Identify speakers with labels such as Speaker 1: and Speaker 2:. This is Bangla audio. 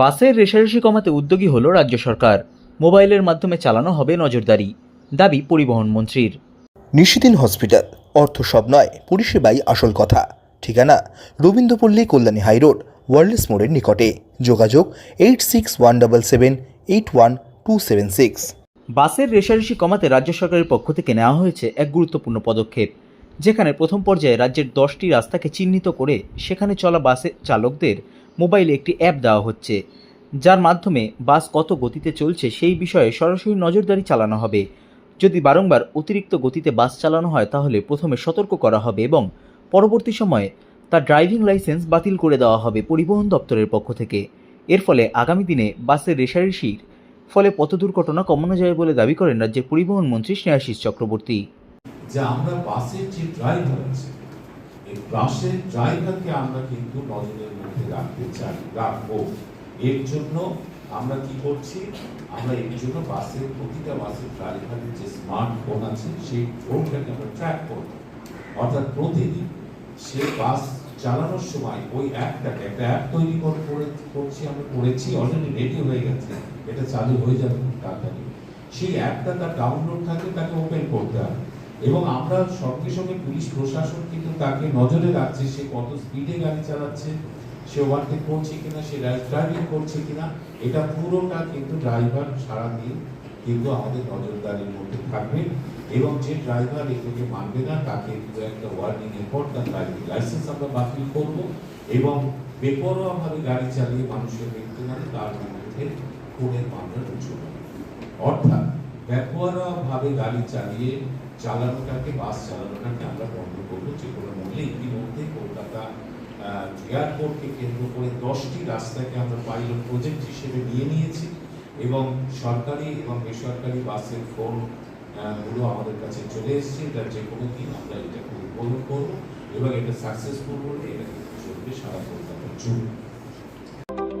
Speaker 1: বাসের রেশারেশি কমাতে উদ্যোগী হল রাজ্য সরকার। মোবাইলের মাধ্যমে চালানো হবে নজরদারি। দাবি পরিবহন মন্ত্রীর।
Speaker 2: নিশিদিন হসপিটাল অর্থ সব নয় পরিষেবাই আসল কথা। ঠিকানা রবীন্দ্রপল্লী কল্যাণী হাইরোড ওয়ার্ল্ডস মোড়ের নিকটে। যোগাযোগ eight six one double seven eight one two seven six.
Speaker 1: বাসের রেশারেশি কমাতে রাজ্য সরকারের পক্ষ থেকে নেওয়া হয়েছে এক গুরুত্বপূর্ণ পদক্ষেপ। যেখানে প্রথম পর্যায়ে রাজ্যের দশটি রাস্তাকে চিহ্নিত করে সেখানে চলা বাসের চালকদের মোবাইলে একটি অ্যাপ দেওয়া হচ্ছে, যার মাধ্যমে বাস কত গতিতে চলছে সেই বিষয়ে সরাসরি নজরদারি চালানো হবে। যদি বারংবার অতিরিক্ত গতিতে বাস চালানো হয়, তাহলে প্রথমে সতর্ক করা হবে এবং পরবর্তী সময়ে তার ড্রাইভিং লাইসেন্স বাতিল করে দেওয়া হবে পরিবহন দপ্তরের পক্ষ থেকে। এর ফলে আগামী দিনে বাসের রেশারেশির ফলে পথ দুর্ঘটনা কমানো যায় বলে দাবি করেন রাজ্যের পরিবহন মন্ত্রী স্নেহাশিস চক্রবর্তী।
Speaker 3: যে আমরা বাসের যে ড্রাইভার আছে এই বাসের ড্রাইভারকে আমরা কিন্তু নজরের মধ্যে রাখতে চাই, রাখব। এর জন্য আমরা কি করছি? আমরা এর জন্য বাসের, প্রতিটা বাসের ড্রাইভারের যে স্মার্টফোন আছে, সেই ফোনটাকে আমরা ট্র্যাক করব। অর্থাৎ প্রতিদিন সে বাস চালানোর সময় ওই অ্যাপটাকে একটা অ্যাপ তৈরি করে, করে- করছি আমরা, করেছি অলরেডি রেডি হয়ে গেছে। এটা চালু হয়ে যাবে খুব তাড়াতাড়ি। সেই অ্যাপটা তার ডাউনলোড থাকলে তাকে ওপেন করতে হবে। এবং আমরা সঙ্গে সঙ্গে পুলিশ প্রশাসন কিন্তু তাকে নজরে রাখছে, সে কত স্পিডে গাড়ি চালাচ্ছে, সে ওভারটেক করছে কিনা, সে ড্রাইভিং করছে কিনা, এটা পুরোটা কিন্তু ড্রাইভার সারাদিন কিন্তু আমাদের নজরদারির মধ্যে থাকবে এবং যে ড্রাইভার এগুলোকে মানবে না, তাকে একটা ওয়ার্নিং এর পর তার ড্রাইভিং লাইসেন্স আমরা বাতিল করব এবং বেপরোয়াভাবে গাড়ি চালিয়ে মানুষের মৃত্যু মানে তার বিরুদ্ধে খুনের মামলা রুজু অর্থাৎ ব্যাপরোয়াভাবে গাড়ি চালিয়ে চালানোটাকে, বাস চালানোটাকে আমরা বন্ধ করব। যে কোনো মূল্যে ইতিমধ্যে কলকাতা এয়ারপোর্টকে কেন্দ্র করে দশটি রাস্তাকে আমরা পাইলট প্রজেক্ট হিসেবে নিয়ে নিয়েছি এবং সরকারি এবং বেসরকারি বাসের ফোনগুলো আমাদের কাছে চলে এসেছে। এটা যে কোনো দিন আমরা এটাকে উদ্বোধন করব এবং এটা সাকসেসফুল হলে এটা চলবে সারা কলকাতা জুড়ে।